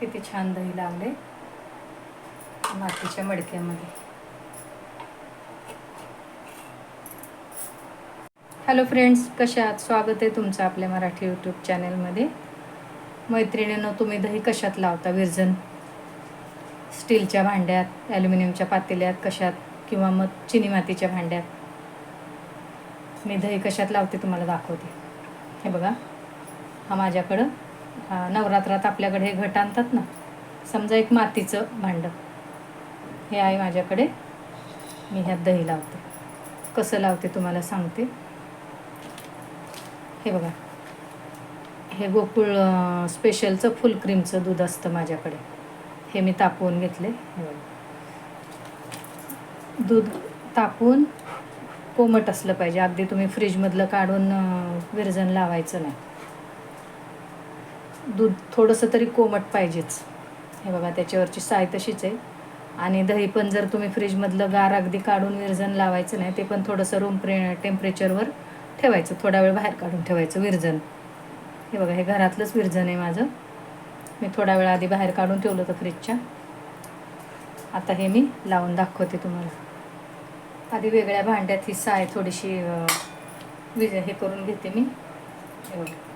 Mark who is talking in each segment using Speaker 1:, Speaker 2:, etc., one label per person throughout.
Speaker 1: किती छान दही लागले. मातीच्या मडक्यामध्ये. हॅलो फ्रेंड्स कशा आहात? स्वागत आहे तुमचं आपल्या मराठी यूट्यूब चॅनलमध्ये मैत्रिणीनं तुम्ही दही कशात लावता विरजन? स्टीलच्या भांड्यात ॲल्युमिनियमच्या पातेल्यात कशात? किंवा मग चिनी मातीच्या भांड्यात? मी दही कशात लावते तुम्हाला दाखवते. हे बघा हा माझ्याकडं नवरात्रात आपल्याकडे हे घट आणतात ना समजा एक मातीचं भांडं. हे आहे माझ्याकडे. मी ह्यात दही लावते. कसं लावते तुम्हाला सांगते. हे बघा. हे गोकुळ स्पेशलचं फुल क्रीमचं दूध असतं माझ्याकडे. हे मी तापवून घेतले. हे बघा. दूध तापवून कोमट असलं पाहिजे. अगदी तुम्ही फ्रीजमधलं काढून विरजन लावायचं नाही. दूध थोडंसं तरी कोमट पाहिजेच. हे बघा त्याच्यावरची साय तशीच आहे. आणि दही पण जर तुम्ही फ्रीजमधलं गार अगदी काढून विरजन लावायचं नाही ते पण थोडंसं रूम प्रे टेम्परेचरवर ठेवायचं. थोडा वेळ बाहेर काढून ठेवायचं विरजन. हे बघा हे घरातलंच विरजन आहे माझं. मी थोडा वेळ आधी बाहेर काढून ठेवलं होतं फ्रीजच्या. आता हे मी लावून दाखवते तुम्हाला. आधी वेगळ्या भांड्यात ही साय थोडीशी विज हे करून घेते मी. हे बघा.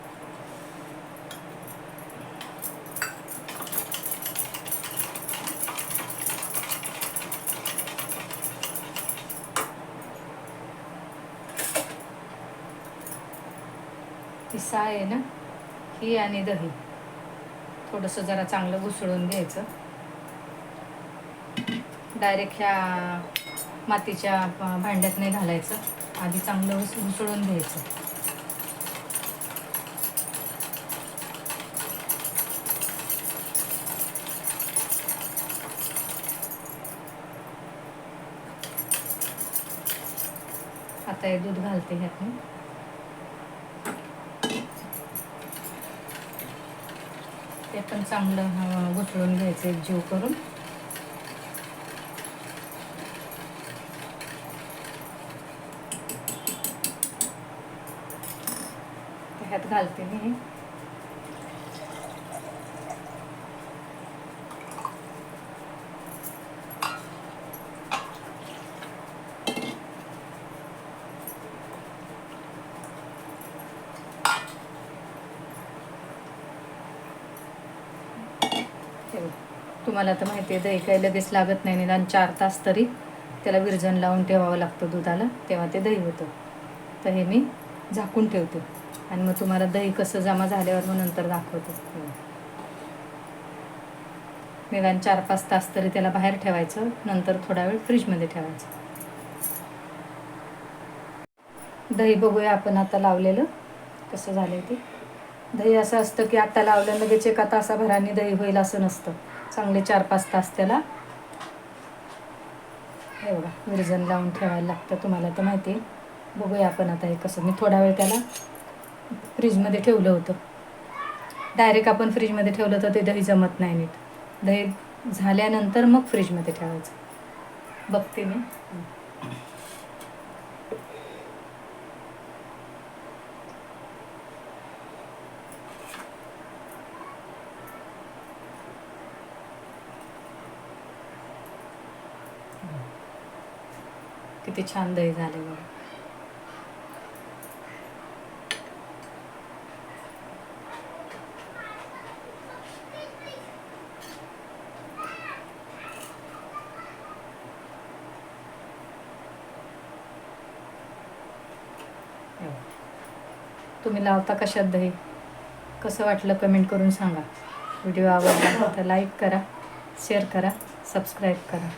Speaker 1: ती साय आहे ना ही आणि दही. थोडंसं जरा चांगलं घुसळून घ्यायचं. डायरेक्ट ह्या मातीच्या भांड्यात नाही घालायचं. आधी चांगलं घुस घुसळून घ्यायचं. आता हे दूध घालते ह्यात ते पण चांगलं अं, घुसळून घ्यायचं एक जीव करून. ह्यात घालते मी हे. हे बघ. तुम्हाला तर माहिती आहे दही काही लगेच लागत नाही निदान चार तास तरी त्याला विरजण लावून ठेवावं लागतं दुधाला तेव्हा ते दही होतं. तर हे मी झाकून ठेवते. आणि मग तुम्हाला दही कसं जमा झाल्यावर मग नंतर दाखवते. निदान चार पाच तास तरी त्याला बाहेर ठेवायचं नंतर थोडा वेळ फ्रीजमध्ये ठेवायचं. दही बघूया आपण आता लावलेलं कसं झालं ते. दही असं असतं की आता लावलं लगेच एका तासाभराने दही होईल असं नसतं. चांगले चार पाच तास त्याला एवढा विरजन लावून ठेवायला लागतं. तुम्हाला तर माहिती आहे. बघूया आपण आता हे कसं. मी थोडा वेळ त्याला फ्रीजमध्ये ठेवलं होतं. डायरेक्ट आपण फ्रीजमध्ये ठेवलं तर ते दही जमत नाही नीट. दही झाल्यानंतर मग फ्रीजमध्ये ठेवायचं. बघते मी. किती छान दही झाले बघ. तुम्ही लावता कशात दही? कसं वाटलं कमेंट करून सांगा. व्हिडिओ आवडला तर लाईक करा शेअर करा सबस्क्राईब करा.